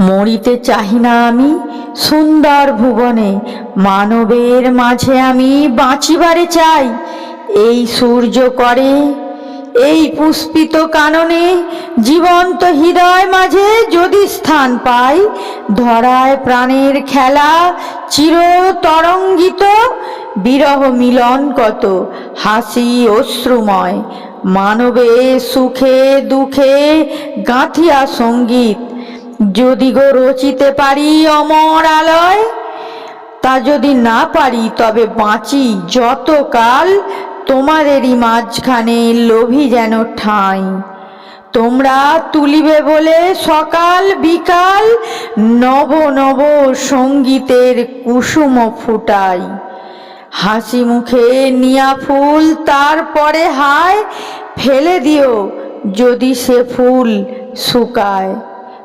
মরিতে চাহি না আমি, সুন্দর ভুবনে, মানবের মাঝে আমি বাঁচিবারে চাই। এই সূর্য করে, এই পুষ্পিত কাননে, জীবন্ত হৃদয় মাঝে যদি স্থান পাই, ধরায় প্রাণের খেলা চির তরঙ্গিত বিরহ মিলন কত, হাসি অশ্রুময়। মানবে সুখে দুঃখে গাঁথিয়া সংগীত যদি গো রচিতে পারি অমর আলয়, তা যদি না পারি তবে বাঁচি যতকাল তোমাদেরই মাঝখানে লোভী যেন ঠাঁই। তোমরা তুলিবে বলে সকাল বিকাল নব নব সঙ্গীতের কুসুম ফুটাই। হাসি মুখে নিয়া ফুল তারপরে হায়, ফেলে দিও যদি সে ফুল শুকায়।